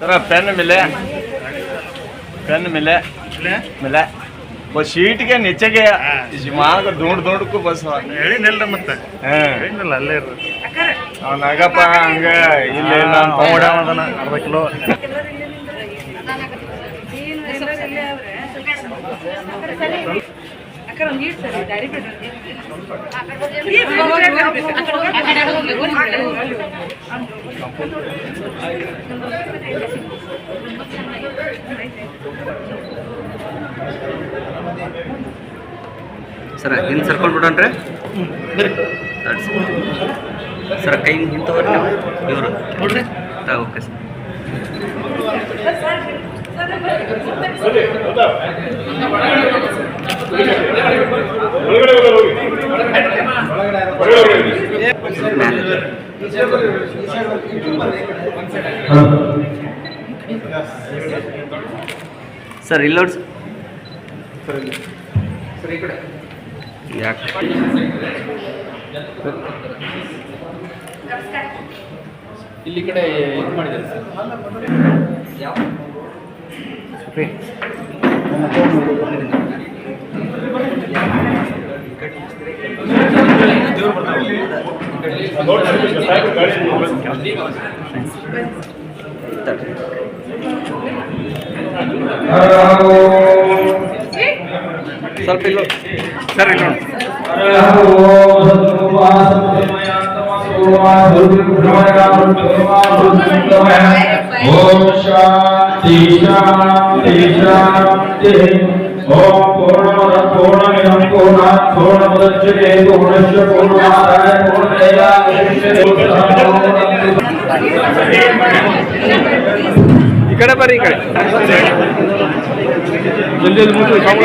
ಸರ pen ಮಿಲೆ. Pen ಮಿಲೆ. ಮಿಲೆ. ಬಸ್ ಶೀಟ್ಗೆ ನೆಚ್ಚಗೆ ಮಾರ್ಗ ದೊಡ್ಡ ದೊಡ್ಡಕ್ಕೂ ಬಸ್ ಹೇಳಿನಿಲ್ಲ ಮತ್ತೆ. ಹೇಳಿಲ್ಲ ಅಲ್ಲೇ ಇರು ಅವ ನಾಗಪ್ಪ ಹಂಗ ಇಲ್ಲ ಇಲ್ಲ ಅರ್ಧ ಕಿಲೋ. ಸರ್ ಹಿಂದ್ ಸರ್ಕೊಂಡು ಬಿಡೋಣ್ರಿ ಸರ್ ಕೈ ತಗೋರಿ ಇವರು ನೋಡ್ರಿ ಓಕೆ ಸರ್ ಮ್ಯಾಲೆ ಸರ್ ಇಲ್ಲ ಯಾಕೆ ಇಲ್ಲಿ ಕಡೆ ಇದು ಮಾಡಿದ್ದಾರೆ ಸರ್. ಸ್ವಲ್ಪ ಇಲ್ಲ ಸರ್ ಇಲ್ಲ ನೋಡಿ ಓಂ ಶಾಂತಿ ಶಾಂತಿ ಶಾಂತಿ ओम पूर्णमद पूर्णमिदं पूर्णात् पूर्णमुदच्यते पूर्णस्य पूर्णमादाय पूर्णमेवावशिष्यते इकडे बरं इकडे जल्दी जल्दी मुठू सांगू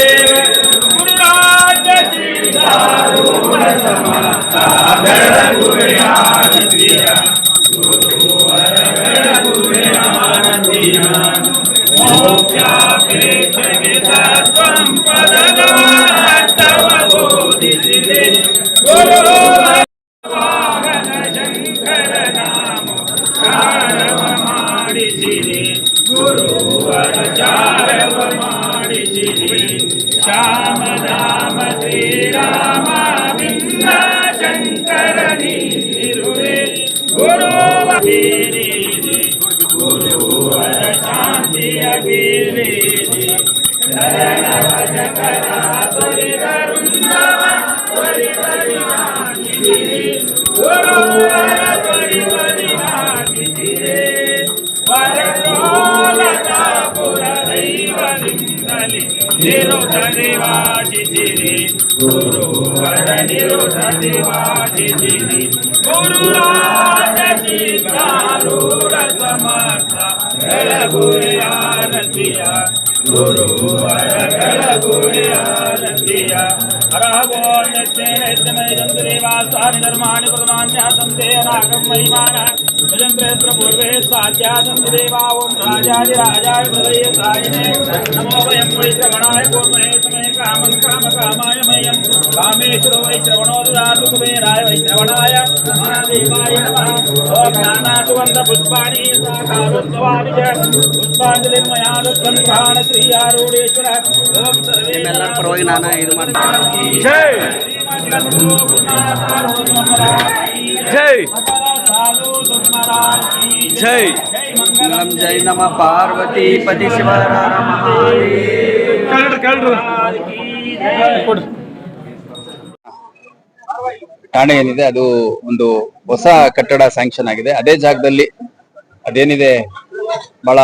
ராம ராம ஸ்ரீராம சங்கரணி திருவே குருவே குருவர சாந்திய வீரே சரண பஜ கரா தொழிதருந்தவன் నిందలి నిరుత నివాసిని గురు వర నిరుత నివాసిని గురు రాజీతారూర సమర్థ వెలగురి ఆరతియ गुरु गुणे आनन्दिया धर्माणि भगवान्यासन्देहनागं महिमान भजन्त्रेत्र पूर्वे साध्यासन्देवा ॐ राजाधिराजाय हृदये सायिने नमो वयं वै श्रवणाय पूर्वे समे कामं कामकामाय मह्यं कामेश्वरो वै श्रवणो ददातु कुबेराय वै श्रवणाय महादेवाय नमः ॐ ज्ञानासुगन्धपुष्पाणि सा कारुत्वानि च ಪರವಾಗಿ ನಾನು ಇದು ಜೈ ನಮ್ ಜೈ ನಮ ಪಾರ್ವತಿ ಪತಿ ಠಾಣೆ ಏನಿದೆ, ಅದು ಒಂದು ಹೊಸ ಕಟ್ಟಡ ಸ್ಯಾಂಕ್ಷನ್ ಆಗಿದೆ. ಅದೇ ಜಾಗದಲ್ಲಿ ಅದೇನಿದೆ ಬಹಳ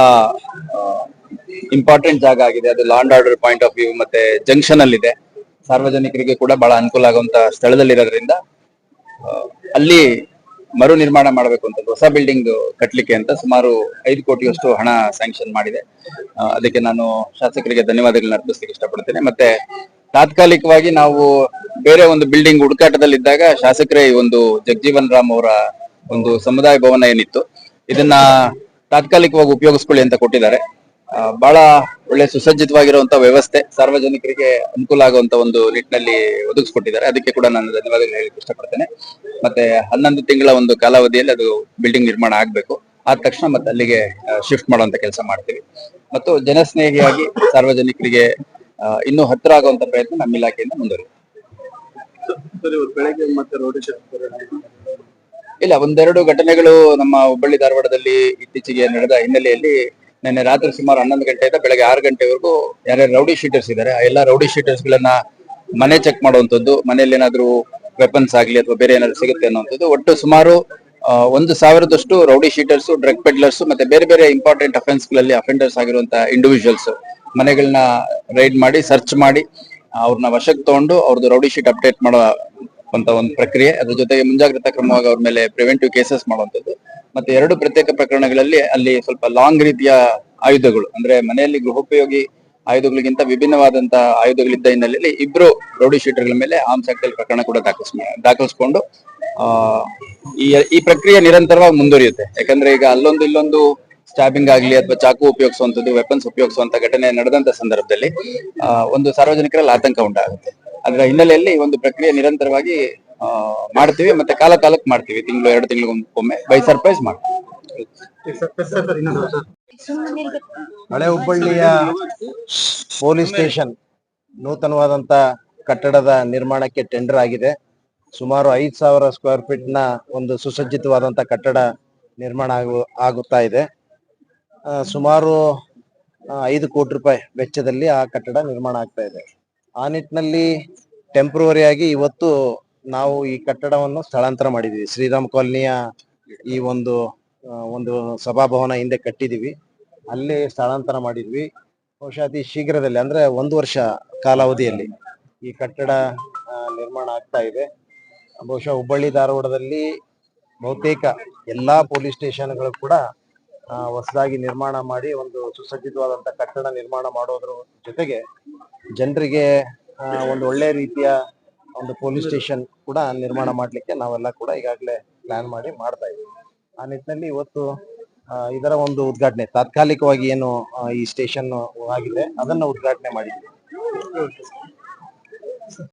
ಇಂಪಾರ್ಟೆಂಟ್ ಜಾಗ ಆಗಿದೆ. ಅದು law and order point of view ಮತ್ತೆ ಜಂಕ್ಷನ್ ಅಲ್ಲಿ ಇದೆ ಸಾರ್ವಜನಿಕರಿಗೆ ಕೂಡ ಬಹಳ ಅನುಕೂಲ ಆಗುವಂತ ಸ್ಥಳದಲ್ಲಿರೋದ್ರಿಂದ ಅಲ್ಲಿ ಮರು ನಿರ್ಮಾಣ ಮಾಡಬೇಕು ಅಂತ ಹೊಸ ಬಿಲ್ಡಿಂಗ್ ಕಟ್ಟಲಿಕ್ಕೆ ಅಂತ ಸುಮಾರು ಐದು ಕೋಟಿಯಷ್ಟು ಹಣ ಸ್ಯಾಂಕ್ಷನ್ ಮಾಡಿದೆ. ಅದಕ್ಕೆ ನಾನು ಶಾಸಕರಿಗೆ ಧನ್ಯವಾದಗಳನ್ನ ಅರ್ಪಿಸ್ಲಿಕ್ಕೆ ಇಷ್ಟಪಡ್ತೇನೆ. ಮತ್ತೆ ತಾತ್ಕಾಲಿಕವಾಗಿ ನಾವು ಬೇರೆ ಒಂದು ಬಿಲ್ಡಿಂಗ್ ಹುಡುಕಾಟದಲ್ಲಿದ್ದಾಗ ಶಾಸಕರೇ ಈ ಒಂದು ಜಗಜೀವನ್ ರಾಮ್ ಅವರ ಒಂದು ಸಮುದಾಯ ಭವನ ಏನಿತ್ತು, ಇದನ್ನ ತಾತ್ಕಾಲಿಕವಾಗಿ ಉಪಯೋಗಿಸ್ಕೊಳ್ಳಿ ಅಂತ ಕೊಟ್ಟಿದ್ದಾರೆ. ಬಹಳ ಒಳ್ಳೆ ಸುಸಜ್ಜಿತವಾಗಿರುವಂತ ವ್ಯವಸ್ಥೆ ಸಾರ್ವಜನಿಕರಿಗೆ ಅನುಕೂಲ ಆಗುವಂತ ಒಂದು ನಿಟ್ಟಿನಲ್ಲಿ ಒದಗಿಸ್ಕೊಟ್ಟಿದ್ದಾರೆ. ಅದಕ್ಕೆ ಕೂಡ ನಾನು ಧನ್ಯವಾದಗಳು ಹೇಳಿ ಇಷ್ಟಪಡ್ತೇನೆ. ಮತ್ತೆ ಹನ್ನೊಂದು ತಿಂಗಳ ಒಂದು ಕಾಲಾವಧಿಯಲ್ಲಿ ಅದು ಬಿಲ್ಡಿಂಗ್ ನಿರ್ಮಾಣ ಆಗ್ಬೇಕು. ಆದ ತಕ್ಷಣ ಮತ್ತೆ ಅಲ್ಲಿಗೆ ಶಿಫ್ಟ್ ಮಾಡುವಂತ ಕೆಲಸ ಮಾಡ್ತೀವಿ. ಮತ್ತು ಜನಸ್ನೇಹಿಯಾಗಿ ಸಾರ್ವಜನಿಕರಿಗೆ ಇನ್ನೂ ಹತ್ತಿರ ಆಗುವಂತ ಪ್ರಯತ್ನ ನಮ್ಮ ಇಲಾಖೆಯಿಂದ ಮುಂದುವರಿಯುತ್ತೆ. ಇಲ್ಲ, ಒಂದೆರಡು ಘಟನೆಗಳು ನಮ್ಮ ಹುಬ್ಬಳ್ಳಿ ಧಾರವಾಡದಲ್ಲಿ ಇತ್ತೀಚೆಗೆ ನಡೆದ ಹಿನ್ನೆಲೆಯಲ್ಲಿ ನಿನ್ನೆ ರಾತ್ರಿ ಸುಮಾರು ಹನ್ನೊಂದು ಗಂಟೆಯಿಂದ ಬೆಳಗ್ಗೆ ಆರು ಗಂಟೆವರೆಗೂ ಯಾರ್ಯಾರು ರೌಡಿ ಶೀಟರ್ಸ್ ಇದ್ದಾರೆ ಆ ಎಲ್ಲ ರೌಡಿ ಶೀಟರ್ಸ್ ಗಳನ್ನ ಮನೆ ಚೆಕ್ ಮಾಡುವಂತದ್ದು ಮನೆಯಲ್ಲಿ ಏನಾದರೂ ವೆಪನ್ಸ್ ಆಗಲಿ ಅಥವಾ ಬೇರೆ ಏನಾದ್ರು ಸಿಗುತ್ತೆ ಅನ್ನುವಂಥದ್ದು. ಒಟ್ಟು ಸುಮಾರು ಒಂದು ಸಾವಿರದಷ್ಟು ರೌಡಿ ಶೀಟರ್ಸ್ ಡ್ರಗ್ ಪೆಡ್ಲರ್ಸ್ ಮತ್ತೆ ಬೇರೆ ಬೇರೆ ಇಂಪಾರ್ಟೆಂಟ್ ಅಫೆನ್ಸ್ಗಳಲ್ಲಿ ಅಫೆಂಡರ್ಸ್ ಆಗಿರುವಂತ ಇಂಡಿವಿಜುವಲ್ಸ್ ಮನೆಗಳನ್ನ ರೈಡ್ ಮಾಡಿ ಸರ್ಚ್ ಮಾಡಿ, ಅವ್ರನ್ನ ವಶಕ್ಕೆ ತಗೊಂಡು ಅವ್ರದ್ದು ರೌಡಿ ಶೀಟ್ ಅಪ್ಡೇಟ್ ಮಾಡೋ ಅಂತ ಒಂದು ಪ್ರಕ್ರಿಯೆ. ಅದ್ರ ಜೊತೆಗೆ ಮುಂಜಾಗ್ರತಾ ಕ್ರಮವಾಗಿ ಅವ್ರ ಮೇಲೆ ಪ್ರಿವೆಂಟಿವ್ ಕೇಸಸ್ ಮಾಡುವಂಥದ್ದು. ಮತ್ತೆ ಎರಡು ಪ್ರತ್ಯೇಕ ಪ್ರಕರಣಗಳಲ್ಲಿ ಅಲ್ಲಿ ಸ್ವಲ್ಪ ಲಾಂಗ್ ರೀತಿಯ ಆಯುಧಗಳು, ಅಂದ್ರೆ ಮನೆಯಲ್ಲಿ ಗೃಹೋಪಯೋಗಿ ಆಯುಧಗಳಿಗಿಂತ ವಿಭಿನ್ನವಾದಂತಹ ಆಯುಧಗಳಿದ್ದ ಹಿನ್ನೆಲೆಯಲ್ಲಿ ಇಬ್ರು ರೌಡಿ ಶೀಟರ್ಗಳ ಮೇಲೆ ಆಮ್ ಆಕ್ಟ್ ಪ್ರಕರಣ ಕೂಡ ದಾಖಲಿಸ್ ದಾಖಲಿಸ್ಕೊಂಡು, ಆ, ಈ ಪ್ರಕ್ರಿಯೆ ನಿರಂತರವಾಗಿ ಮುಂದುವರಿಯುತ್ತೆ. ಯಾಕಂದ್ರೆ ಈಗ ಅಲ್ಲೊಂದು ಇಲ್ಲೊಂದು ಸ್ಟ್ಯಾಬಿಂಗ್ ಆಗಲಿ ಅಥವಾ ಚಾಕು ಉಪಯೋಗಿಸುವಂತದ್ದು ವೆಪನ್ಸ್ ಉಪಯೋಗಿಸುವಂತ ಘಟನೆ ನಡೆದಂತ ಸಂದರ್ಭದಲ್ಲಿ ಒಂದು ಸಾರ್ವಜನಿಕರಲ್ಲಿ ಆತಂಕ ಉಂಟಾಗುತ್ತೆ. ಅದರ ಹಿನ್ನೆಲೆಯಲ್ಲಿ ಒಂದು ಪ್ರಕ್ರಿಯೆ ನಿರಂತರವಾಗಿ ಮಾಡ್ತೀವಿ ಮತ್ತೆ ಕಾಲ ಕಾಲಕ್ಕೆ ಮಾಡ್ತೀವಿ. ತಿಂಗಳು, ಎರಡು ತಿಂಗಳಿಗೊಮ್ಮೆ ಬೈ ಸರ್ಪ್ರೈಸ್ ಮಾಡ್ತೀವಿ. ಹಳೆ ಹುಬ್ಬಳ್ಳಿಯ ಪೊಲೀಸ್ ಸ್ಟೇಷನ್ ನೂತನವಾದಂತ ಕಟ್ಟಡದ ನಿರ್ಮಾಣಕ್ಕೆ ಟೆಂಡರ್ ಆಗಿದೆ. ಸುಮಾರು ಐದ್ ಸಾವಿರ ಸ್ಕ್ವೇರ್ ಫೀಟ್ನ ಒಂದು ಸುಸಜ್ಜಿತವಾದಂತ ಕಟ್ಟಡ ನಿರ್ಮಾಣ ಆಗು, ಆಗುತ್ತಾ ಇದೆ. ಸುಮಾರು ಐದು ಕೋಟಿ ರೂಪಾಯಿ ವೆಚ್ಚದಲ್ಲಿ ಆ ಕಟ್ಟಡ ನಿರ್ಮಾಣ ಆಗ್ತಾ ಇದೆ. ಆ ನಿಟ್ಟಿನಲ್ಲಿ ಟೆಂಪ್ರವರಿ ಆಗಿ ಇವತ್ತು ನಾವು ಈ ಕಟ್ಟಡವನ್ನು ಸ್ಥಳಾಂತರ ಮಾಡಿದೀವಿ ಶ್ರೀರಾಮ್ ಕಾಲೋನಿಯ ಈ ಒಂದು ಒಂದು ಸಭಾಭವನ ಹಿಂದೆ ಕಟ್ಟಿದೀವಿ ಅಲ್ಲಿ ಸ್ಥಳಾಂತರ ಮಾಡಿದ್ವಿ. ಬಹುಶಃ ಅತಿ ಶೀಘ್ರದಲ್ಲಿ, ಅಂದ್ರೆ ಒಂದು ವರ್ಷ ಕಾಲಾವಧಿಯಲ್ಲಿ ಈ ಕಟ್ಟಡ ನಿರ್ಮಾಣ ಆಗ್ತಾ ಇದೆ. ಬಹುಶಃ ಹುಬ್ಬಳ್ಳಿ ಧಾರವಾಡದಲ್ಲಿ ಬಹುತೇಕ ಎಲ್ಲಾ ಪೊಲೀಸ್ ಸ್ಟೇಷನ್ಗಳು ಕೂಡ ಹೊಸದಾಗಿ ನಿರ್ಮಾಣ ಮಾಡಿ ಒಂದು ಸುಸಜ್ಜಿತವಾದಂತ ಕಟ್ಟಡ ನಿರ್ಮಾಣ ಮಾಡೋದ್ರ ಜೊತೆಗೆ ಜನರಿಗೆ ಆ, ಒಂದು ಒಳ್ಳೆ ರೀತಿಯ ಒಂದು ಪೊಲೀಸ್ ಸ್ಟೇಷನ್ ಕೂಡ ನಿರ್ಮಾಣ ಮಾಡಲಿಕ್ಕೆ ನಾವೆಲ್ಲ ಕೂಡ ಈಗಾಗಲೇ ಪ್ಲಾನ್ ಮಾಡಿ ಮಾಡ್ತಾ ಇದ್ದೀವಿ. ಆ ನಿಟ್ಟಿನಲ್ಲಿ ಇವತ್ತು ಇದರ ಒಂದು ಉದ್ಘಾಟನೆ ತಾತ್ಕಾಲಿಕವಾಗಿ ಏನು ಈ ಸ್ಟೇಷನ್ ಆಗಿದೆ ಅದನ್ನ ಉದ್ಘಾಟನೆ ಮಾಡಿದ್ವಿ